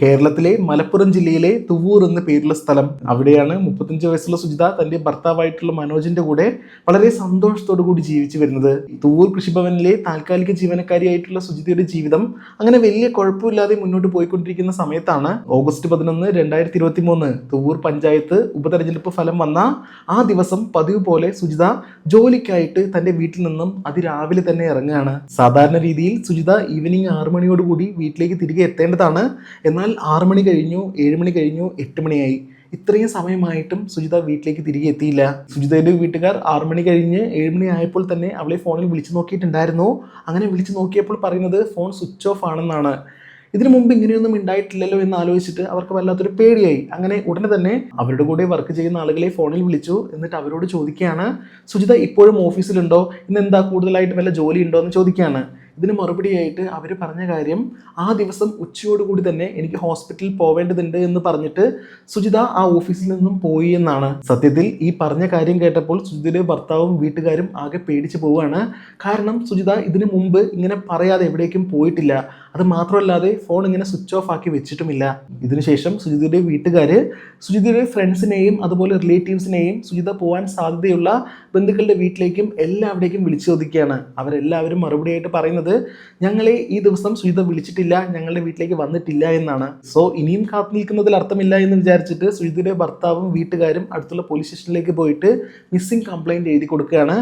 കേരളത്തിലെ മലപ്പുറം ജില്ലയിലെ തുവൂർ എന്ന പേരുള്ള സ്ഥലം അവിടെയാണ്. മുപ്പത്തഞ്ച് വയസ്സുള്ള സുജിത തന്റെ ഭർത്താവായിട്ടുള്ള മനോജിന്റെ കൂടെ വളരെ സന്തോഷത്തോടു കൂടി ജീവിച്ചു വരുന്നത്. തുവൂർ കൃഷിഭവനിലെ താൽക്കാലിക ജീവനക്കാരിയായിട്ടുള്ള സുജിതയുടെ ജീവിതം അങ്ങനെ വലിയ കുഴപ്പമില്ലാതെ മുന്നോട്ട് പോയിക്കൊണ്ടിരിക്കുന്ന സമയത്താണ് ഓഗസ്റ്റ് പതിനൊന്ന് രണ്ടായിരത്തി ഇരുപത്തി മൂന്ന് തുവൂർ പഞ്ചായത്ത് ഉപതെരഞ്ഞെടുപ്പ് ഫലം വന്ന ആ ദിവസം പതിവ് പോലെ സുജിത ജോലിക്കായിട്ട് തന്റെ വീട്ടിൽ നിന്നും അതിരാവിലെ തന്നെ ഇറങ്ങുകയാണ്. സാധാരണ രീതിയിൽ സുജിത ഈവനിങ് ആറു മണിയോടുകൂടി വീട്ടിലേക്ക് തിരികെ എത്തേണ്ടതാണ്. എന്നാൽ ആറു മണി കഴിഞ്ഞു ഏഴ് മണി കഴിഞ്ഞു എട്ട് മണിയായി. ഇത്രയും സമയമായിട്ടും സുജിത വീട്ടിലേക്ക് തിരികെ എത്തിയില്ല. സുജിതയുടെ വീട്ടുകാർ ആറു മണി കഴിഞ്ഞ് ഏഴ് മണി ആയപ്പോൾ തന്നെ അവളെ ഫോണിൽ വിളിച്ചു നോക്കിയിട്ടുണ്ടായിരുന്നു. അങ്ങനെ വിളിച്ചു നോക്കിയപ്പോൾ പറയുന്നത് ഫോൺ സ്വിച്ച് ഓഫ് ആണെന്നാണ്. ഇതിനു മുമ്പ് ഇങ്ങനെയൊന്നും ഉണ്ടായിട്ടില്ലല്ലോ എന്ന് ആലോചിച്ചിട്ട് അവർക്ക് വല്ലാത്തൊരു പേടിയായി. അങ്ങനെ ഉടനെ തന്നെ അവരുടെ കൂടെ വർക്ക് ചെയ്യുന്ന ആളുകളെ ഫോണിൽ വിളിച്ചു. എന്നിട്ട് അവരോട് ചോദിക്കുകയാണ് സുജിത ഇപ്പോഴും ഓഫീസിലുണ്ടോ ഇന്ന് എന്താ കൂടുതലായിട്ട് വല്ല ജോലി ഉണ്ടോ എന്ന് ചോദിക്കുകയാണ്. ഇതിന് മറുപടിയായിട്ട് അവർ പറഞ്ഞ കാര്യം ആ ദിവസം ഉച്ചയോടുകൂടി തന്നെ എനിക്ക് ഹോസ്പിറ്റലിൽ പോവേണ്ടതുണ്ട് എന്ന് പറഞ്ഞിട്ട് സുജിത ആ ഓഫീസിൽ നിന്നും പോയി എന്നാണ്. സത്യത്തിൽ ഈ പറഞ്ഞ കാര്യം കേട്ടപ്പോൾ സുജിതയുടെ ഭർത്താവും വീട്ടുകാരും ആകെ പേടിച്ചു പോവുകയാണ്. കാരണം സുജിത ഇതിനു മുമ്പ് ഇങ്ങനെ പറയാതെ എവിടേക്കും പോയിട്ടില്ല. അത് മാത്രമല്ലാതെ ഫോൺ ഇങ്ങനെ സ്വിച്ച് ഓഫ് ആക്കി വെച്ചിട്ടുമില്ല. ഇതിനുശേഷം സുജിതയുടെ വീട്ടുകാർ സുജിതയുടെ ഫ്രണ്ട്സിനെയും അതുപോലെ റിലേറ്റീവ്സിനെയും സുജിത പോകാൻ സാധ്യതയുള്ള ബന്ധുക്കളുടെ വീട്ടിലേക്കും എല്ലാവരുടേക്കും വിളിച്ചു ചോദിക്കുകയാണ് അവരെല്ലാവരും മറുപടിയായിട്ട് പറയുന്നത് ഞങ്ങളെ ഈ ദിവസം സുജിത വിളിച്ചിട്ടില്ല ഞങ്ങളുടെ വീട്ടിലേക്ക് വന്നിട്ടില്ല എന്നാണ്. സോ ഇനിയും കാത്തു നിൽക്കുന്നതിൽ അർത്ഥമില്ല എന്ന് വിചാരിച്ചിട്ട് സുജിതയുടെ ഭർത്താവും വീട്ടുകാരും അടുത്തുള്ള പോലീസ് സ്റ്റേഷനിലേക്ക് പോയിട്ട് മിസ്സിംഗ് കംപ്ലൈന്റ് എഴുതി കൊടുക്കുകയാണ്.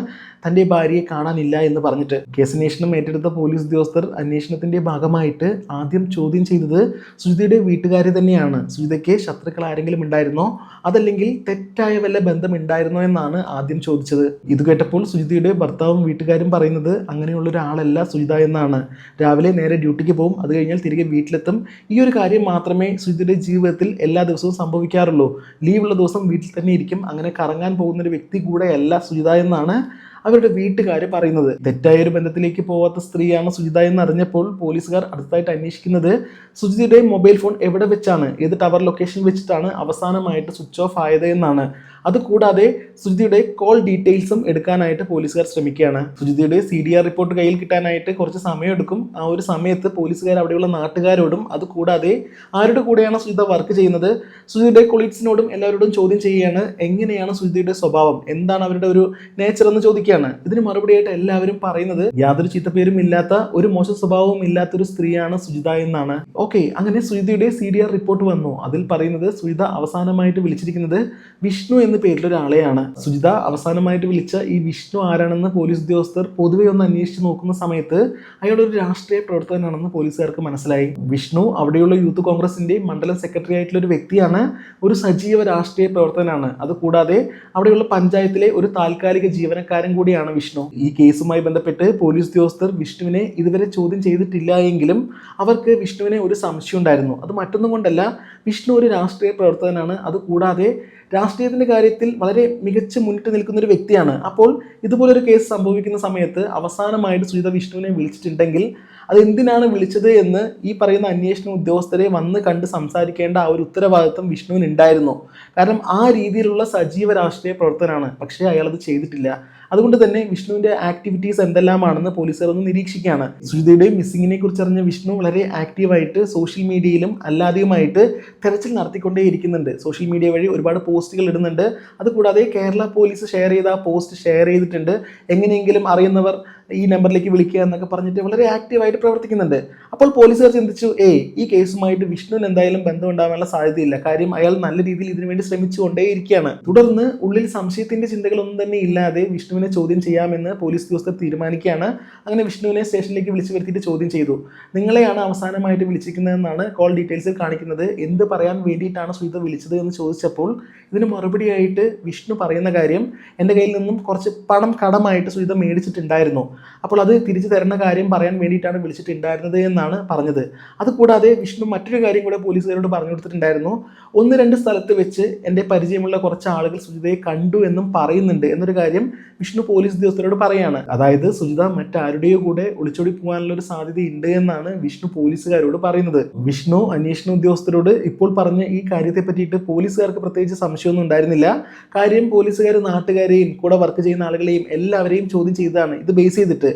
തന്റെ ഭാര്യയെ കാണാനില്ല എന്ന് പറഞ്ഞിട്ട്. കേസന്വേഷണം ഏറ്റെടുത്ത പോലീസ് ഉദ്യോഗസ്ഥർ അന്വേഷണത്തിന്റെ ഭാഗമായിട്ട് ആദ്യം ചോദ്യം ചെയ്തത് സുജിതയുടെ വീട്ടുകാരെ തന്നെയാണ്. സുജിതയ്ക്ക് ശത്രുക്കൾ ആരെങ്കിലും ഉണ്ടായിരുന്നോ? അതല്ലെങ്കിൽ തെറ്റായ വല്ല ബന്ധം ഉണ്ടായിരുന്നോ എന്നാണ് ആദ്യം ചോദിച്ചത്. ഇത് കേട്ടപ്പോൾ സുജിതയുടെ ഭർത്താവും വീട്ടുകാരും പറയുന്നത് അങ്ങനെയുള്ള ഒരാളല്ല സുജിത എന്നാണ്. രാവിലെ നേരെ ഡ്യൂട്ടിക്ക് പോകും അത് കഴിഞ്ഞാൽ തിരികെ വീട്ടിലെത്തും. ഈ ഒരു കാര്യം മാത്രമേ സുജിതയുടെ ജീവിതത്തിൽ എല്ലാ ദിവസവും സംഭവിക്കാറുള്ളൂ. ലീവുള്ള ദിവസം വീട്ടിൽ തന്നെ ഇരിക്കും. അങ്ങനെ കറങ്ങാൻ പോകുന്ന ഒരു വ്യക്തി കൂടെയല്ല സുജിത എന്നാണ് അവരുടെ വീട്ടുകാർ പറയുന്നത്. തെറ്റായ ഒരു ബന്ധത്തിലേക്ക് പോവാത്ത സ്ത്രീയാണ് സുജിത എന്ന് അറിഞ്ഞപ്പോൾ പോലീസുകാർ അടുത്തായിട്ട് അന്വേഷിക്കുന്നത് സുജിതയുടെ മൊബൈൽ ഫോൺ എവിടെ വെച്ചാണ്? ഏത് ടവർ ലൊക്കേഷൻ വെച്ചിട്ടാണ് അവസാനമായിട്ട് സ്വിച്ച് ഓഫ് ആയത് എന്നാണ്. അതുകൂടാതെ സുജിതയുടെ കോൾ ഡീറ്റെയിൽസും എടുക്കാനായിട്ട് പോലീസുകാർ ശ്രമിക്കുകയാണ്. സുജിതയുടെ സി ഡി ആർ റിപ്പോർട്ട് കയ്യിൽ കിട്ടാനായിട്ട് കുറച്ച് സമയം എടുക്കും. ആ ഒരു സമയത്ത് പോലീസുകാർ അവിടെയുള്ള നാട്ടുകാരോടും അതുകൂടാതെ ആരുടെ കൂടെയാണ് സുജിത വർക്ക് ചെയ്യുന്നത്? സുജിതയുടെ കൊളീഗ്സിനോടും എല്ലാവരോടും ചോദ്യം ചെയ്യുകയാണ് എങ്ങനെയാണ് സുജിതയുടെ സ്വഭാവം? എന്താണ് അവരുടെ ഒരു നേച്ചർ എന്ന് ചോദിക്കുകയാണ് ഇതിന് മറുപടിയായിട്ട് എല്ലാവരും പറയുന്നത് യാതൊരു ചീത്തപ്പേരും ഇല്ലാത്ത ഒരു മോശ സ്വഭാവവും ഇല്ലാത്തൊരു സ്ത്രീയാണ് സുജിത എന്നാണ്. ഓക്കെ അങ്ങനെ സുജിതയുടെ സി ഡി ആർ റിപ്പോർട്ട് വന്നു. അതിൽ പറയുന്നത് സുജിത അവസാനമായിട്ട് വിളിച്ചിരിക്കുന്നത് വിഷ്ണു എന്ന പേരിലൊരാളെയാണ് സുജിത അവസാനമായിട്ട് വിളിച്ച ഈ വിഷ്ണു ആരാണെന്ന് പോലീസ് ഉദ്യോഗസ്ഥർ പൊതുവെ ഒന്ന് അന്വേഷിച്ച് നോക്കുന്ന സമയത്ത് അയാൾ ഒരു രാഷ്ട്രീയ പ്രവർത്തകനാണെന്ന് പോലീസുകാർക്ക് മനസ്സിലായി. വിഷ്ണു അവിടെയുള്ള യൂത്ത് കോൺഗ്രസിന്റെ മണ്ഡലം സെക്രട്ടറി ആയിട്ടുള്ള ഒരു വ്യക്തിയാണ്. ഒരു സജീവ രാഷ്ട്രീയ പ്രവർത്തകനാണ്. അതുകൂടാതെ അവിടെയുള്ള പഞ്ചായത്തിലെ ഒരു താൽക്കാലിക ജീവനക്കാരൻ കൂടിയാണ് വിഷ്ണു. ഈ കേസുമായി ബന്ധപ്പെട്ട് പോലീസ് ഉദ്യോഗസ്ഥർ വിഷ്ണുവിനെ ഇതുവരെ ചോദ്യം ചെയ്തിട്ടില്ല എങ്കിലും അവർക്ക് വിഷ്ണുവിനെ ഒരു സംശയം ഉണ്ടായിരുന്നു. അത് മറ്റൊന്നും കൊണ്ടല്ല വിഷ്ണു ഒരു രാഷ്ട്രീയ പ്രവർത്തകനാണ്. അതുകൂടാതെ രാഷ്ട്രീയത്തിന്റെ കാര്യത്തിൽ വളരെ മികച്ച മുന്നിട്ട് നിൽക്കുന്ന ഒരു വ്യക്തിയാണ്. അപ്പോൾ ഇതുപോലൊരു കേസ് സംഭവിക്കുന്ന സമയത്ത് അവസാനമായിട്ട് സുജിത വിഷ്ണുവിനെ വിളിച്ചിട്ടുണ്ടെങ്കിൽ അത് എന്തിനാണ് വിളിച്ചത് എന്ന് ഈ പറയുന്ന അന്വേഷണ ഉദ്യോഗസ്ഥരെ വന്ന് കണ്ട് സംസാരിക്കേണ്ട ആ ഒരു ഉത്തരവാദിത്വം വിഷ്ണുവിന് ഉണ്ടായിരുന്നു കാരണം ആ രീതിയിലുള്ള സജീവ രാഷ്ട്രീയ പ്രവർത്തനമാണ് പക്ഷേ അയാൾ അത് ചെയ്തിട്ടില്ല. അതുകൊണ്ട് തന്നെ വിഷ്ണുവിന്റെ ആക്ടിവിറ്റീസ് എന്തെല്ലാമാണെന്ന് പോലീസുകാർ ഒന്ന് നിരീക്ഷിക്കുകയാണ്. സുജിതയുടെ മിസ്സിങ്ങിനെ കുറിച്ച് അറിഞ്ഞ വിഷ്ണു വളരെ ആക്റ്റീവായിട്ട് സോഷ്യൽ മീഡിയയിലും അല്ലാതെയുമായിട്ട് തെരച്ചിൽ നടത്തിക്കൊണ്ടേയിരിക്കുന്നുണ്ട് സോഷ്യൽ മീഡിയ വഴി ഒരുപാട് പോസ്റ്റുകൾ ഇടുന്നുണ്ട്. അതുകൂടാതെ കേരള പോലീസ് ഷെയർ ചെയ്ത ആ പോസ്റ്റ് ഷെയർ ചെയ്തിട്ടുണ്ട്. എങ്ങനെയെങ്കിലും അറിയുന്നവർ ഈ നമ്പറിലേക്ക് വിളിക്കുക എന്നൊക്കെ പറഞ്ഞിട്ട് വളരെ ആക്റ്റീവായിട്ട് പ്രവർത്തിക്കുന്നുണ്ട്. അപ്പോൾ പോലീസുകാർ ചിന്തിച്ചു ഏ ഈ കേസുമായിട്ട് വിഷ്ണുവിന് എന്തായാലും ബന്ധം ഉണ്ടാകാനുള്ള സാധ്യതയില്ല. കാര്യം അയാൾ നല്ല രീതിയിൽ ഇതിനു വേണ്ടി ശ്രമിച്ചുകൊണ്ടേയിരിക്കുകയാണ്. തുടർന്ന് ഉള്ളിൽ സംശയത്തിന്റെ ചിന്തകളൊന്നും തന്നെ ഇല്ലാതെ വിഷ്ണുവിനെ ചോദ്യം ചെയ്യാമെന്ന് പോലീസ് ഉദ്യോഗസ്ഥർ തീരുമാനിക്കുകയാണ്. അങ്ങനെ വിഷ്ണുവിനെ സ്റ്റേഷനിലേക്ക് വിളിച്ചു വരുത്തിയിട്ട് ചോദ്യം ചെയ്തു. നിങ്ങളെയാണ് അവസാനമായിട്ട് വിളിച്ചിരിക്കുന്നതെന്നാണ് കോൾ ഡീറ്റെയിൽസിൽ കാണിക്കുന്നത്. എന്ത് പറയാൻ വേണ്ടിയിട്ടാണ് സുജിത വിളിച്ചത് എന്ന് ചോദിച്ചപ്പോൾ ഇതിന് മറുപടിയായിട്ട് വിഷ്ണു പറയുന്ന കാര്യം എന്റെ കയ്യിൽ നിന്നും കുറച്ച് പണം കടമായിട്ട് സുജിത മേടിച്ചിട്ടുണ്ടായിരുന്നു. അപ്പോൾ അത് തിരിച്ചു തരുന്ന കാര്യം പറയാൻ വേണ്ടിയിട്ടാണ് വിളിച്ചിട്ടുണ്ടായിരുന്നത് എന്നാണ് പറഞ്ഞത്. അതുകൂടാതെ വിഷ്ണു മറ്റൊരു കാര്യം കൂടെ പോലീസുകാരോട് പറഞ്ഞു കൊടുത്തിട്ടുണ്ടായിരുന്നു. ഒന്ന് രണ്ട് സ്ഥലത്ത് വെച്ച് എന്റെ പരിചയമുള്ള കുറച്ച് ആളുകൾ സുജിതയെ കണ്ടു എന്നും പറയുന്നുണ്ട് എന്നൊരു കാര്യം വിഷ്ണു പോലീസ് ഉദ്യോഗസ്ഥരോട് പറയാണ്. അതായത് സുജിത മറ്റാരുടെയോ കൂടെ ഒളിച്ചോടി പോകാനുള്ള ഒരു സാധ്യത ഉണ്ട് എന്നാണ് വിഷ്ണു പോലീസുകാരോട് പറയുന്നത്. വിഷ്ണു അന്വേഷണ ഉദ്യോഗസ്ഥരോട് ഇപ്പോൾ പറഞ്ഞ ഈ കാര്യത്തെ പറ്റിയിട്ട് പോലീസുകാർക്ക് പ്രത്യേകിച്ച് സംശയമൊന്നും ഉണ്ടായിരുന്നില്ല. കാര്യം പോലീസുകാർ നാട്ടുകാരെയും കൂടെ വർക്ക് ചെയ്യുന്ന ആളുകളെയും എല്ലാവരെയും ചോദ്യം ചെയ്തതാണ്. ഇത് ബേസ് ചെയ്തിട്ട്.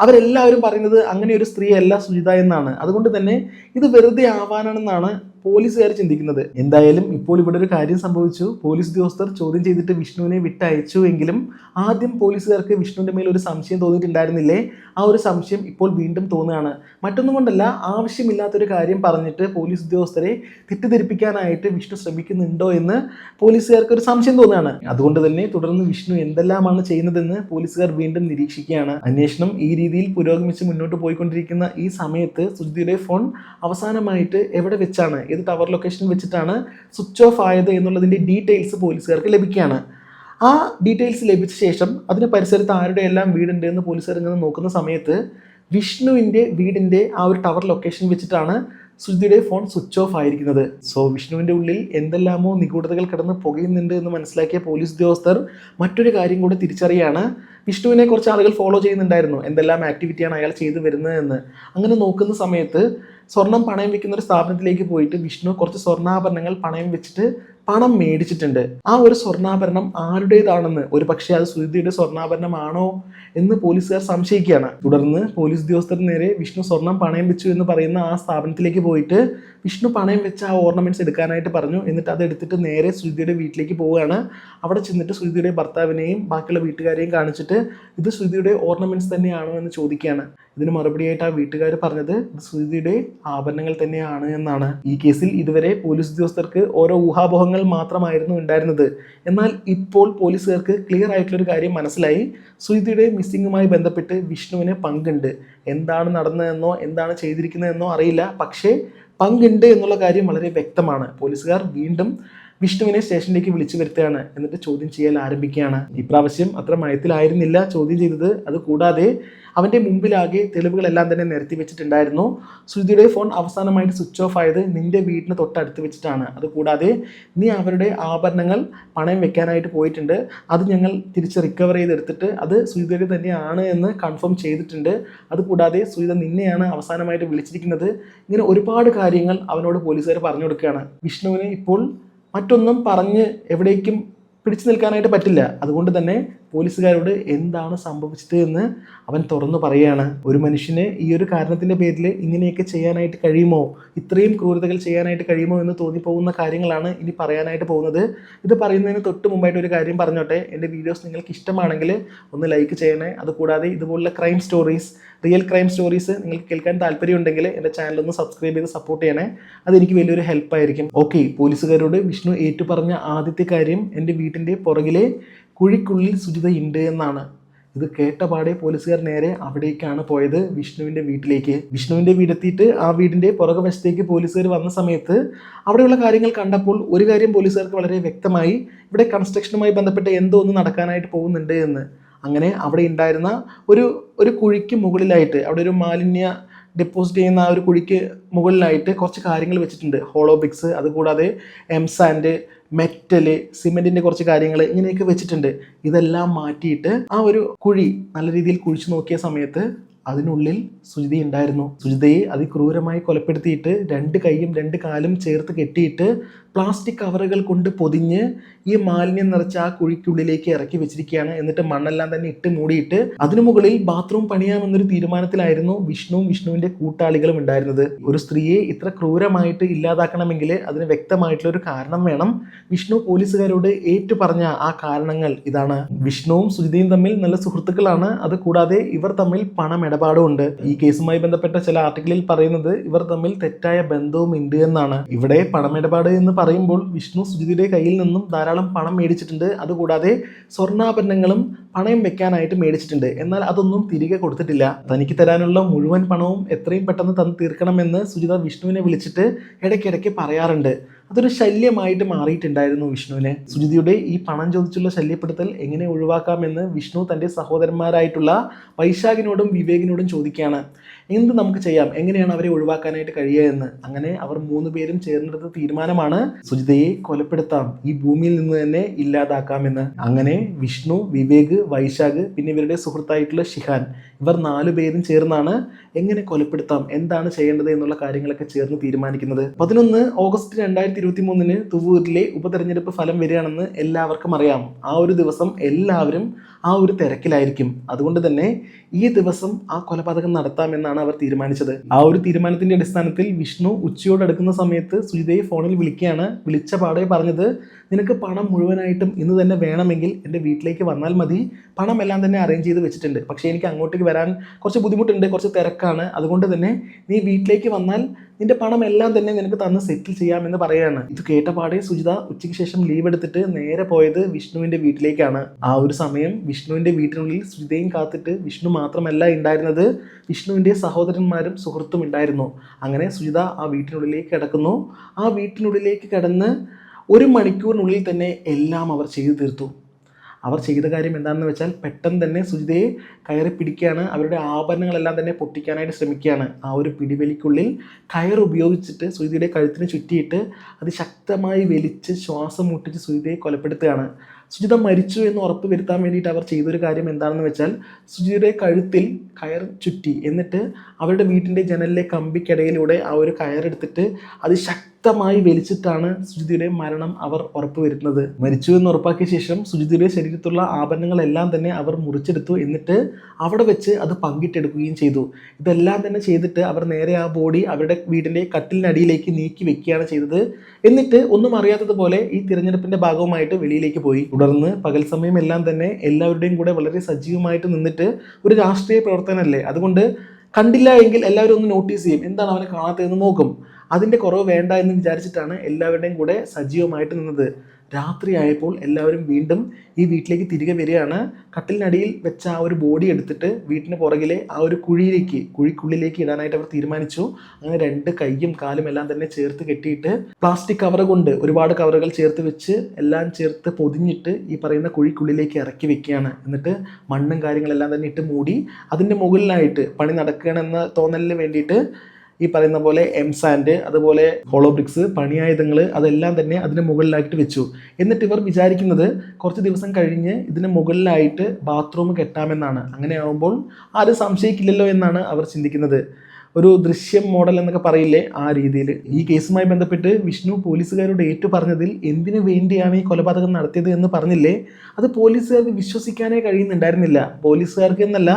അവരെല്ലാവരും പറയുന്നത് അങ്ങനെ ഒരു സ്ത്രീയല്ല സുജിത എന്നാണ്. അതുകൊണ്ട് തന്നെ ഇത് വെറുതെ ആവാനാണെന്നാണ് പോലീസുകാർ ചിന്തിക്കുന്നത്. എന്തായാലും ഇപ്പോൾ ഇവിടെ ഒരു കാര്യം സംഭവിച്ചു. പോലീസ് ഉദ്യോഗസ്ഥർ ചോദ്യം ചെയ്തിട്ട് വിഷ്ണുവിനെ വിട്ടയച്ചു എങ്കിലും ആദ്യം പോലീസുകാർക്ക് വിഷ്ണുവിന്റെ മേൽ ഒരു സംശയം തോന്നിയിട്ടുണ്ടായിരുന്നില്ലേ? ആ ഒരു സംശയം ഇപ്പോൾ വീണ്ടും തോന്നുകയാണ്. മറ്റൊന്നും കൊണ്ടല്ല ആവശ്യമില്ലാത്തൊരു കാര്യം പറഞ്ഞിട്ട് പോലീസ് ഉദ്യോഗസ്ഥരെ തെറ്റിദ്ധരിപ്പിക്കാനായിട്ട് വിഷ്ണു ശ്രമിക്കുന്നുണ്ടോ എന്ന് പോലീസുകാർക്ക് ഒരു സംശയം തോന്നുകയാണ്. അതുകൊണ്ട് തന്നെ തുടർന്ന് വിഷ്ണു എന്തെല്ലാമാണ് ചെയ്യുന്നതെന്ന് പോലീസുകാർ വീണ്ടും നിരീക്ഷിക്കുകയാണ്. അന്വേഷണം ഈ രീതിയിൽ പുരോഗമിച്ച് മുന്നോട്ട് പോയിക്കൊണ്ടിരിക്കുന്ന ഈ സമയത്ത് സുജിതയുടെ ഫോൺ അവസാനമായിട്ട് എവിടെ വെച്ചാണ് ഏത് ടവർ ലൊക്കേഷൻ വെച്ചിട്ടാണ് സ്വിച്ച് ഓഫ് ആയത് എന്നുള്ളതിന്റെ ഡീറ്റെയിൽസ് പോലീസുകാർക്ക് ലഭിക്കുകയാണ്. ആ ഡീറ്റെയിൽസ് ലഭിച്ച ശേഷം അതിന് പരിസരത്ത് ആരുടെ എല്ലാം വീടുണ്ട് എന്ന് പോലീസുകാർ ഇങ്ങനെ നോക്കുന്ന സമയത്ത് വിഷ്ണുവിന്റെ വീടിന്റെ ആ ഒരു ടവർ ലൊക്കേഷൻ വെച്ചിട്ടാണ് സുജിയുടെ ഫോൺ സ്വിച്ച് ഓഫ് ആയിരിക്കുന്നത്. സോ വിഷ്ണുവിന്റെ ഉള്ളിൽ എന്തെല്ലാമോ നിഗൂഢതകൾ കിടന്ന് പുകയുന്നുണ്ട് എന്ന് മനസ്സിലാക്കിയ പോലീസ് ഉദ്യോഗസ്ഥർ മറ്റൊരു കാര്യം കൂടി തിരിച്ചറിയാണ്. വിഷ്ണുവിനെ കുറച്ച് ആളുകൾ ഫോളോ ചെയ്യുന്നുണ്ടായിരുന്നു. എന്തെല്ലാം ആക്ടിവിറ്റിയാണ് അയാൾ ചെയ്തു വരുന്നതെന്ന് അങ്ങനെ നോക്കുന്ന സമയത്ത് സ്വർണം പണയം വെക്കുന്ന ഒരു സ്ഥാപനത്തിലേക്ക് പോയിട്ട് വിഷ്ണു കുറച്ച് സ്വർണാഭരണങ്ങൾ പണയം വെച്ചിട്ട് പണം മേടിച്ചിട്ടുണ്ട്. ആ ഒരു സ്വർണാഭരണം ആരുടേതാണെന്ന്? ഒരു പക്ഷേ അത് സുജിതയുടെ സ്വർണാഭരണമാണോ എന്ന് പോലീസുകാർ സംശയിക്കുകയാണ്. തുടർന്ന് പോലീസ് ഉദ്യോഗസ്ഥർ നേരെ വിഷ്ണു സ്വർണം പണയം വെച്ചു എന്ന് പറയുന്ന ആ സ്ഥാപനത്തിലേക്ക് പോയിട്ട് വിഷ്ണു പണയം വെച്ച ആ ഓർണമെന്റ്സ് എടുക്കാനായിട്ട് പറഞ്ഞു. എന്നിട്ട് അത് എടുത്തിട്ട് നേരെ സുജിതയുടെ വീട്ടിലേക്ക് പോവുകയാണ്. അവിടെ ചെന്നിട്ട് സുജിതയുടെ ഭർത്താവിനെയും ബാക്കിയുള്ള വീട്ടുകാരെയും കാണിച്ചിട്ട് ഇത് സുജിതയുടെ ഓർണമെന്റ്സ് തന്നെയാണോ എന്ന് ചോദിക്കുകയാണ്. ഇതിന് മറുപടിയായിട്ട് ആ വീട്ടുകാർ പറഞ്ഞത് സുജിതയുടെ ആഭരണങ്ങൾ തന്നെയാണ് എന്നാണ്. ഈ കേസിൽ ഇതുവരെ പോലീസ് ഉദ്യോഗസ്ഥർക്ക് ഓരോ ഊഹാപോഹങ്ങൾ മാത്രമായിരുന്നു ഉണ്ടായിരുന്നത്. എന്നാൽ ഇപ്പോൾ പോലീസുകാർക്ക് ക്ലിയർ ആയിട്ടുള്ളൊരു കാര്യം മനസ്സിലായി. സുജിതയുടെ മിസ്സിങ്ങുമായി ബന്ധപ്പെട്ട് വിഷ്ണുവിന് പങ്കുണ്ട്. എന്താണ് നടന്നതെന്നോ എന്താണ് ചെയ്തിരിക്കുന്നതെന്നോ അറിയില്ല. പക്ഷേ പങ്കുണ്ട് എന്നുള്ള കാര്യം വളരെ വ്യക്തമാണ്. പോലീസുകാർ വീണ്ടും വിഷ്ണുവിനെ സ്റ്റേഷനിലേക്ക് വിളിച്ചു വരുത്തുകയാണ് എന്നിട്ട് ചോദ്യം ചെയ്യാൻ ആരംഭിക്കുകയാണ്. ഇപ്രാവശ്യം അത്ര മയത്തിലായിരുന്നില്ല. ചോദ്യം ചെയ്തത് അത് കൂടാതെ അവന്റെ മുമ്പിലാകെ തെളിവുകളെല്ലാം തന്നെ നിരത്തി വെച്ചിട്ടുണ്ടായിരുന്നു. ശ്രുതിയുടെ ഫോൺ അവസാനമായിട്ട് സ്വിച്ച് ഓഫ് ആയത് നിന്റെ വീടിന് തൊട്ടടുത്ത് വെച്ചിട്ടാണ്. അതുകൂടാതെ നീ അവരുടെ ആഭരണങ്ങൾ പണയം വെക്കാനായിട്ട് പോയിട്ടുണ്ട്. അത് ഞങ്ങൾ തിരിച്ച് റിക്കവർ ചെയ്തെടുത്തിട്ട് അത് സുജിതയുടെ തന്നെയാണ് എന്ന് കൺഫേം ചെയ്തിട്ടുണ്ട്. അതുകൂടാതെ സുജിത നിന്നെയാണ് അവസാനമായിട്ട് വിളിച്ചിരിക്കുന്നത്. ഇങ്ങനെ ഒരുപാട് കാര്യങ്ങൾ അവനോട് പോലീസുകാർ പറഞ്ഞു കൊടുക്കുകയാണ്. വിഷ്ണുവിന് ഇപ്പോൾ മറ്റൊന്നും പറഞ്ഞ് എവിടേക്കും പിടിച്ചു നിൽക്കാനായിട്ട് പറ്റില്ല. അതുകൊണ്ട് തന്നെ പോലീസുകാരോട് എന്താണ് സംഭവിച്ചത് എന്ന് അവൻ തുറന്നു പറയുകയാണ്. ഒരു മനുഷ്യന് ഈ ഒരു കാരണത്തിന്റെ പേരിൽ ഇങ്ങനെയൊക്കെ ചെയ്യാനായിട്ട് കഴിയുമോ? ഇത്രയും ക്രൂരതകൾ ചെയ്യാനായിട്ട് കഴിയുമോ എന്ന് തോന്നിപ്പോകുന്ന കാര്യങ്ങളാണ് ഇനി പറയാനായിട്ട് പോകുന്നത്. ഇത് പറയുന്നതിന് തൊട്ട് മുമ്പായിട്ട് ഒരു കാര്യം പറഞ്ഞോട്ടെ. എന്റെ വീഡിയോസ് നിങ്ങൾക്ക് ഇഷ്ടമാണെങ്കിൽ ഒന്ന് ലൈക്ക് ചെയ്യണേ. അതുകൂടാതെ ഇതുപോലുള്ള crime stories real crime stories നിങ്ങൾക്ക് കേൾക്കാൻ താല്പര്യമുണ്ടെങ്കിൽ എന്റെ ചാനൽ ഒന്ന് സബ്സ്ക്രൈബ് ചെയ്ത് സപ്പോർട്ട് ചെയ്യണേ. അതെനിക്ക് വലിയൊരു ഹെൽപ്പായിരിക്കും. ഓക്കെ പോലീസുകാരോട് വിഷ്ണു ഏറ്റു പറഞ്ഞ ആദ്യത്തെ കാര്യം എന്റെ വീട്ടിന്റെ പുറകിലെ കുഴിക്കുള്ളിൽ സുജിത ഉണ്ട് എന്നാണ്. ഇത് കേട്ടപാടെ പോലീസുകാർ നേരെ അവിടേക്കാണ് പോയത് വിഷ്ണുവിന്റെ വീട്ടിലേക്ക്. വിഷ്ണുവിന്റെ വീടെത്തിയിട്ട് ആ വീടിന്റെ പുറകു വശത്തേക്ക് പോലീസുകാർ വന്ന സമയത്ത് അവിടെയുള്ള കാര്യങ്ങൾ കണ്ടപ്പോൾ ഒരു കാര്യം പോലീസുകാർക്ക് വളരെ വ്യക്തമായി ഇവിടെ കൺസ്ട്രക്ഷനുമായി ബന്ധപ്പെട്ട് എന്തോ ഒന്ന് നടക്കാനായിട്ട് പോകുന്നുണ്ട് എന്ന്. അങ്ങനെ അവിടെ ഉണ്ടായിരുന്ന ഒരു ഒരു കുഴിക്ക് മുകളിലായിട്ട് അവിടെ ഒരു മാലിന്യ ഡെപ്പോസിറ്റ് ചെയ്യുന്ന ആ ഒരു കുഴിക്ക് മുകളിലായിട്ട് കുറച്ച് കാര്യങ്ങൾ വെച്ചിട്ടുണ്ട്. ഹോളോബിക്സ് അതുകൂടാതെ എംസാൻഡ് മെറ്റൽ സിമെന്റിന്റെ കുറച്ച് കാര്യങ്ങൾ ഇങ്ങനെയൊക്കെ വെച്ചിട്ടുണ്ട്. ഇതെല്ലാം മാറ്റിയിട്ട് ആ ഒരു കുഴി നല്ല രീതിയിൽ കുഴിച്ചു നോക്കിയ സമയത്ത് അതിനുള്ളിൽ സുജിത ഉണ്ടായിരുന്നു. സുജിതയെ അതിക്രൂരമായി കൊലപ്പെടുത്തിയിട്ട് രണ്ട് കൈയും രണ്ട് കാലും ചേർത്ത് കെട്ടിയിട്ട് പ്ലാസ്റ്റിക് കവറുകൾ കൊണ്ട് പൊതിഞ്ഞ് ഈ മാലിന്യം നിറച്ച ആ കുഴിക്കുള്ളിലേക്ക് ഇറക്കി വെച്ചിരിക്കുകയാണ്. എന്നിട്ട് മണ്ണെല്ലാം തന്നെ ഇട്ട് മൂടിയിട്ട് അതിനു മുകളിൽ ബാത്റൂം പണിയാമെന്നൊരു തീരുമാനത്തിലായിരുന്നു വിഷ്ണുവും വിഷ്ണുവിന്റെ കൂട്ടാളികളും ഉണ്ടായിരുന്നത്. ഒരു സ്ത്രീയെ ഇത്ര ക്രൂരമായിട്ട് ഇല്ലാതാക്കണമെങ്കിൽ അതിന് വ്യക്തമായിട്ടുള്ള ഒരു കാരണം വേണം. വിഷ്ണു പോലീസുകാരോട് ഏറ്റു പറഞ്ഞ ആ കാരണങ്ങൾ ഇതാണ്. വിഷ്ണുവും സുജിതയും തമ്മിൽ നല്ല സുഹൃത്തുക്കളാണ്. അത് കൂടാതെ ഇവർ തമ്മിൽ പണം ഇടപാടും ഉണ്ട് ഈ കേസുമായി ബന്ധപ്പെട്ട ചില ആർട്ടിക്കിളിൽ പറയുന്നത് ഇവർ തമ്മിൽ തെറ്റായ ബന്ധവും ഉണ്ട് എന്നാണ്. ഇവിടെ പണമിടപാട് എന്ന് പറയുമ്പോൾ വിഷ്ണു സുജിതിയുടെ കയ്യിൽ നിന്നും ധാരാളം പണം മേടിച്ചിട്ടുണ്ട്. അതുകൂടാതെ സ്വർണാഭരണങ്ങളും പണയം വെക്കാനായിട്ട് മേടിച്ചിട്ടുണ്ട്. എന്നാൽ അതൊന്നും തിരികെ കൊടുത്തിട്ടില്ല. തനിക്ക് തരാനുള്ള മുഴുവൻ പണവും എത്രയും പെട്ടെന്ന് തന്ന് തീർക്കണമെന്ന് സുജിത വിഷ്ണുവിനെ വിളിച്ചിട്ട് ഇടയ്ക്കിടയ്ക്ക് പറയാറുണ്ട്. അതൊരു ശല്യമായിട്ട് മാറിയിട്ടുണ്ടായിരുന്നു വിഷ്ണുവിനെ. സുജിതിയുടെ ഈ പണം ചോദിച്ചുള്ള ശല്യപ്പെടുത്തൽ എങ്ങനെ ഒഴിവാക്കാമെന്ന് വിഷ്ണു തന്റെ സഹോദരന്മാരായിട്ടുള്ള വൈശാഖിനോടും വിവേകിനോടും ചോദിക്കുകയാണ്. എന്ത് നമുക്ക് ചെയ്യാം? എങ്ങനെയാണ് അവരെ ഒഴിവാക്കാനായിട്ട് കഴിയുക എന്ന്? അങ്ങനെ അവർ മൂന്ന് പേരും ചേർന്നെടുത്ത തീരുമാനമാണ് സുജിതയെ കൊലപ്പെടുത്താം. ഈ ഭൂമിയിൽ നിന്ന് തന്നെ ഇല്ലാതാക്കാമെന്ന്. അങ്ങനെ വിഷ്ണു വിവേക് വൈശാഖ് പിന്നെ ഇവരുടെ സുഹൃത്തായിട്ടുള്ള ഷിഹാൻ ഇവർ നാലു പേരും ചേർന്നാണ് എങ്ങനെ കൊലപ്പെടുത്താം? എന്താണ് ചെയ്യേണ്ടത് എന്നുള്ള കാര്യങ്ങളൊക്കെ ചേർന്ന് തീരുമാനിക്കുന്നത്. പതിനൊന്ന് ഓഗസ്റ്റ് രണ്ടായിരത്തി രണ്ടായിരത്തി ഇരുപത്തി മൂന്നിന് തുവൂരിലെ ഉപതെരഞ്ഞെടുപ്പ് ഫലം വരികയാണെന്ന് എല്ലാവർക്കും അറിയാം. ആ ഒരു ദിവസം എല്ലാവരും ആ ഒരു തിരക്കിലായിരിക്കും. അതുകൊണ്ട് തന്നെ ഈ ദിവസം ആ കൊലപാതകം നടത്താമെന്നാണ് അവർ തീരുമാനിച്ചത്. ആ ഒരു തീരുമാനത്തിന്റെ അടിസ്ഥാനത്തിൽ വിഷ്ണു ഉച്ചയോടടുക്കുന്ന സമയത്ത് സുജിതയെ ഫോണിൽ വിളിക്കുകയാണ്. വിളിച്ച പാടെ പറഞ്ഞത് നിനക്ക് പണം മുഴുവനായിട്ടും ഇന്ന് തന്നെ വേണമെങ്കിൽ എന്റെ വീട്ടിലേക്ക് വന്നാൽ മതി. പണം എല്ലാം തന്നെ അറേഞ്ച് ചെയ്ത് വെച്ചിട്ടുണ്ട്. പക്ഷേ എനിക്ക് അങ്ങോട്ടേക്ക് വരാൻ കുറച്ച് ബുദ്ധിമുട്ടുണ്ട് കുറച്ച് തിരക്കാണ്. അതുകൊണ്ട് തന്നെ നീ വീട്ടിലേക്ക് വന്നാൽ നിന്റെ പണം എല്ലാം തന്നെ നിനക്ക് തന്ന് സെറ്റിൽ ചെയ്യാമെന്ന് പറയുകയാണ് ഇത് കേട്ട പാടെ സുജിത ഉച്ചയ്ക്ക് ശേഷം ലീവ് എടുത്തിട്ട് നേരെ പോയത് വിഷ്ണുവിന്റെ വീട്ടിലേക്കാണ്. ആ ഒരു സമയം വിഷ്ണുവിന്റെ വീട്ടിനുള്ളിൽ സുജിതയും കാത്തിട്ട് വിഷ്ണു മാത്രമല്ല ഉണ്ടായിരുന്നത്. വിഷ്ണുവിന്റെ സഹോദരന്മാരും സുഹൃത്തും ഉണ്ടായിരുന്നു. അങ്ങനെ സുജിത ആ വീട്ടിനുള്ളിലേക്ക് കിടക്കുന്നു. ആ വീട്ടിനുള്ളിലേക്ക് കിടന്ന് ഒരു മണിക്കൂറിനുള്ളിൽ തന്നെ എല്ലാം അവർ ചെയ്തു തീർത്തു. അവർ ചെയ്ത കാര്യം എന്താണെന്ന് വെച്ചാൽ പെട്ടെന്ന് തന്നെ സുജിതയെ കയറി പിടിക്കുകയാണ്. അവരുടെ ആഭരണങ്ങളെല്ലാം തന്നെ പൊട്ടിക്കാനായിട്ട് ശ്രമിക്കുകയാണ്. ആ ഒരു പിടിവലിക്കുള്ളിൽ കയർ ഉപയോഗിച്ചിട്ട് സുജിതയുടെ കഴുത്തിന് ചുറ്റിയിട്ട് അത് ശക്തമായി വലിച്ച് ശ്വാസം മുട്ടിച്ച് സുജിതയെ കൊലപ്പെടുത്തുകയാണ്. സുജിത മരിച്ചു എന്ന് ഉറപ്പ് വരുത്താൻ വേണ്ടിയിട്ട് അവർ ചെയ്തൊരു കാര്യം എന്താണെന്ന് വെച്ചാൽ സുജിതയുടെ കഴുത്തിൽ കയർ ചുറ്റി. എന്നിട്ട് അവരുടെ വീട്ടിന്റെ ജനലിലെ കമ്പിക്കിടയിലൂടെ ആ ഒരു കയറെടുത്തിട്ട് അത് ശക്തമായി വലിച്ചിട്ടാണ് സുജിതയുടെ മരണം അവർ ഉറപ്പ് വരുത്തുന്നത് മരിച്ചു എന്ന് ഉറപ്പാക്കിയ ശേഷം സുജിതയുടെ ശരീരത്തുള്ള ആഭരണങ്ങളെല്ലാം തന്നെ അവർ മുറിച്ചെടുത്തു. എന്നിട്ട് അവിടെ വെച്ച് അത് പങ്കിട്ടെടുക്കുകയും ചെയ്തു. ഇതെല്ലാം തന്നെ ചെയ്തിട്ട് അവർ നേരെ ആ ബോഡി അവരുടെ വീടിന്റെ കട്ടിലിനടിയിലേക്ക് നീക്കി വെക്കുകയാണ് ചെയ്തത്. എന്നിട്ട് ഒന്നും അറിയാത്തതുപോലെ ഈ തിരഞ്ഞെടുപ്പിന്റെ ഭാഗവുമായിട്ട് വെളിയിലേക്ക് പോയി. തുടർന്ന് പകൽ സമയം എല്ലാം തന്നെ എല്ലാവരുടെയും കൂടെ വളരെ സജീവമായിട്ട് നിന്നിട്ട് ഒരു രാഷ്ട്രീയ പ്രവർത്തനമല്ലേ? അതുകൊണ്ട് കണ്ടില്ല എങ്കിൽ എല്ലാവരും ഒന്ന് നോട്ടീസ് ചെയ്യും. എന്താണ് അവനെ കാണാത്തതെന്ന് നോക്കും. അതിന്റെ കുറവ് വേണ്ട എന്ന് വിചാരിച്ചിട്ടാണ് എല്ലാവരുടെയും കൂടെ സജീവമായിട്ട് നിന്നത്. രാത്രിയായപ്പോൾ എല്ലാവരും വീണ്ടും ഈ വീട്ടിലേക്ക് തിരികെ വരികയാണ്. കട്ടിലിനടിയിൽ വെച്ച ആ ഒരു ബോഡി എടുത്തിട്ട് വീട്ടിന് പുറകിലെ ആ ഒരു കുഴിയിലേക്ക് കുഴിക്കുള്ളിലേക്ക് ഇടാനായിട്ട് അവർ തീരുമാനിച്ചു. അങ്ങനെ രണ്ട് കൈയും കാലും എല്ലാം തന്നെ ചേർത്ത് കെട്ടിയിട്ട് പ്ലാസ്റ്റിക് കവർ കൊണ്ട് ഒരുപാട് കവറുകൾ ചേർത്ത് വെച്ച് എല്ലാം ചേർത്ത് പൊതിഞ്ഞിട്ട് ഈ പറയുന്ന കുഴിക്കുള്ളിലേക്ക് ഇറക്കി വെക്കുകയാണ്. എന്നിട്ട് മണ്ണും കാര്യങ്ങളെല്ലാം തന്നെ ഇട്ട് മൂടി അതിന്റെ മുകളിലായിട്ട് പണി നടക്കണമെന്ന് തോന്നലിന് വേണ്ടിയിട്ട് ഈ പറയുന്ന പോലെ എം സാൻഡ് അതുപോലെ ഹോളോബ്രിക്സ് പണിയായുധങ്ങൾ അതെല്ലാം തന്നെ അതിന് മുകളിലായിട്ട് വെച്ചു. എന്നിട്ട് ഇവർ വിചാരിക്കുന്നത് കുറച്ച് ദിവസം കഴിഞ്ഞ് ഇതിന് മുകളിലായിട്ട് ബാത്റൂം കെട്ടാമെന്നാണ്. അങ്ങനെ ആവുമ്പോൾ ആരും സംശയിക്കില്ലല്ലോ എന്നാണ് അവർ ചിന്തിക്കുന്നത്. ഒരു ദൃശ്യം മോഡൽ എന്നൊക്കെ പറയില്ലേ ആ രീതിയിൽ ഈ കേസുമായി ബന്ധപ്പെട്ട് വിഷ്ണു പോലീസുകാരോട് ഏറ്റു പറഞ്ഞതിൽ എന്തിനു വേണ്ടിയാണ് ഈ കൊലപാതകം നടത്തിയത് എന്ന് പറഞ്ഞില്ലേ? അത് പോലീസുകാർക്ക് വിശ്വസിക്കാനേ കഴിയുന്നുണ്ടായിരുന്നില്ല. പോലീസുകാർക്ക് എന്നല്ല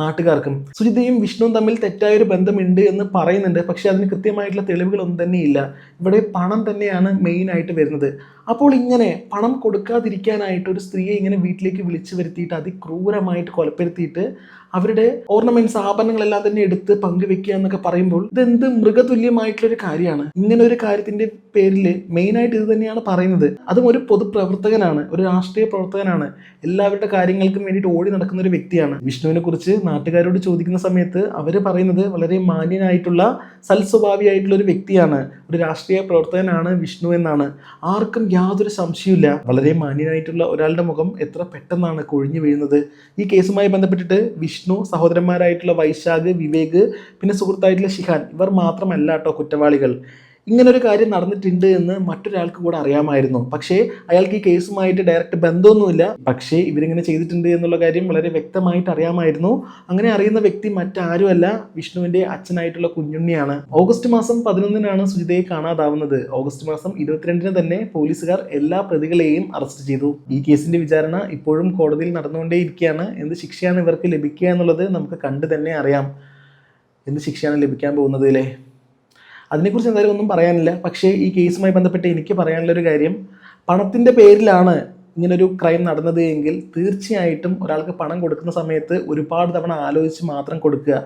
നാട്ടുകാർക്കും. സുജിതയും വിഷ്ണുവും തമ്മിൽ തെറ്റായൊരു ബന്ധമുണ്ട് എന്ന് പറയുന്നുണ്ട്. പക്ഷെ അതിന് കൃത്യമായിട്ടുള്ള തെളിവുകളൊന്നും തന്നെയില്ല. ഇവിടെ പണം തന്നെയാണ് മെയിൻ ആയിട്ട് വരുന്നത്. അപ്പോൾ ഇങ്ങനെ പണം കൊടുക്കാതിരിക്കാനായിട്ട് ഒരു സ്ത്രീയെ ഇങ്ങനെ വീട്ടിലേക്ക് വിളിച്ചു വരുത്തിയിട്ട് അതിക്രൂരമായിട്ട് കൊലപ്പെടുത്തിയിട്ട് അവരുടെ ഓർണമെന്റ്സ് ആഭരണങ്ങളെല്ലാം തന്നെ എടുത്ത് പങ്കുവെക്കുക എന്നൊക്കെ പറയുമ്പോൾ ഇതെന്ത് മൃഗതുല്യമായിട്ടുള്ളൊരു കാര്യമാണ്. ഇങ്ങനെ ഒരു കാര്യത്തിന്റെ പേരിൽ മെയിനായിട്ട് ഇത് തന്നെയാണ് പറയുന്നത്. അതും ഒരു പൊതുപ്രവർത്തകനാണ് ഒരു രാഷ്ട്രീയ പ്രവർത്തകനാണ്. എല്ലാവരുടെ കാര്യങ്ങൾക്കും വേണ്ടിയിട്ട് ഓടി നടക്കുന്ന ഒരു വ്യക്തിയാണ്. വിഷ്ണുവിനെ കുറിച്ച് നാട്ടുകാരോട് ചോദിക്കുന്ന സമയത്ത് അവർ പറയുന്നത് വളരെ മാന്യനായിട്ടുള്ള സൽസ്വഭാവിയായിട്ടുള്ള ഒരു വ്യക്തിയാണ്. ഒരു രാഷ്ട്രീയ പ്രവർത്തകനാണ് വിഷ്ണു എന്നാണ്. ആർക്കും യാതൊരു സംശയമില്ല വളരെ മാന്യനായിട്ടുള്ള ഒരാളുടെ മുഖം എത്ര പെട്ടെന്നാണ് കൊഴിഞ്ഞു വീഴുന്നത്. ഈ കേസുമായി ബന്ധപ്പെട്ടിട്ട് വിഷ്ണു സഹോദരന്മാരായിട്ടുള്ള വൈശാഖ് വിവേക് പിന്നെ സുഹൃത്തായിട്ടുള്ള ഷിഹാൻ ഇവർ മാത്രമല്ല കേട്ടോ കുറ്റവാളികൾ. ഇങ്ങനൊരു കാര്യം നടന്നിട്ടുണ്ട് എന്ന് മറ്റൊരാൾക്ക് കൂടെ അറിയാമായിരുന്നു. പക്ഷേ അയാൾക്ക് ഈ കേസുമായിട്ട് ഡയറക്റ്റ് ബന്ധമൊന്നുമില്ല. പക്ഷേ ഇവരിങ്ങനെ ചെയ്തിട്ടുണ്ട് എന്നുള്ള കാര്യം വളരെ വ്യക്തമായിട്ട് അറിയാമായിരുന്നു. അങ്ങനെ അറിയുന്ന വ്യക്തി മറ്റാരുമല്ല. വിഷ്ണുവിന്റെ അച്ഛനായിട്ടുള്ള കുഞ്ഞുണ്ണിയാണ്. ഓഗസ്റ്റ് മാസം പതിനൊന്നിനാണ് സുജിതയെ കാണാതാവുന്നത്. ഓഗസ്റ്റ് മാസം ഇരുപത്തിരണ്ടിന് തന്നെ പോലീസുകാർ എല്ലാ പ്രതികളെയും അറസ്റ്റ് ചെയ്തു. ഈ കേസിന്റെ വിചാരണ ഇപ്പോഴും കോടതിയിൽ നടന്നുകൊണ്ടേയിരിക്കുകയാണ്. എന്ത് ശിക്ഷയാണ് ഇവർക്ക് ലഭിക്കുക എന്നുള്ളത് നമുക്ക് കണ്ടു തന്നെ അറിയാം. എന്ത് ശിക്ഷയാണ് ലഭിക്കാൻ പോകുന്നത് അല്ലേ അതിനെക്കുറിച്ച് എന്തായാലും ഒന്നും പറയാനില്ല. പക്ഷേ ഈ കേസുമായി ബന്ധപ്പെട്ട് എനിക്ക് പറയാനുള്ള ഒരു കാര്യം പണത്തിന്റെ പേരിലാണ് ഇങ്ങനൊരു ക്രൈം നടന്നത് എങ്കിൽ തീർച്ചയായിട്ടും ഒരാൾക്ക് പണം കൊടുക്കുന്ന സമയത്ത് ഒരുപാട് തവണ ആലോചിച്ച് മാത്രം കൊടുക്കുക.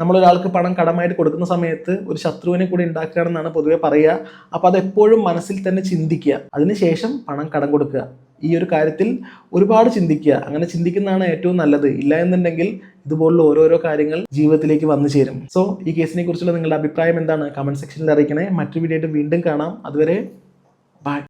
നമ്മളൊരാൾക്ക് പണം കടമായിട്ട് കൊടുക്കുന്ന സമയത്ത് ഒരു ശത്രുവിനെ കൂടി ഉണ്ടാക്കുകയാണെന്നാണ് പൊതുവെ പറയുക. അപ്പോൾ അതെപ്പോഴും മനസ്സിൽ തന്നെ ചിന്തിക്കുക. അതിനുശേഷം പണം കടം കൊടുക്കുക. ഈ ഒരു കാര്യത്തിൽ ഒരുപാട് ചിന്തിക്കുക. അങ്ങനെ ചിന്തിക്കുന്നതാണ് ഏറ്റവും നല്ലത്. ഇല്ല എന്നുണ്ടെങ്കിൽ ഇതുപോലുള്ള ഓരോരോ കാര്യങ്ങൾ ജീവിതത്തിലേക്ക് വന്നു ചേരും. സോ ഈ കേസിനെ കുറിച്ചുള്ള നിങ്ങളുടെ അഭിപ്രായം എന്താണ്? കമന്റ് സെക്ഷനിൽ അറിയിക്കണേ. മറ്റൊരു വീഡിയോ വീണ്ടും കാണാം. അതുവരെ ബൈ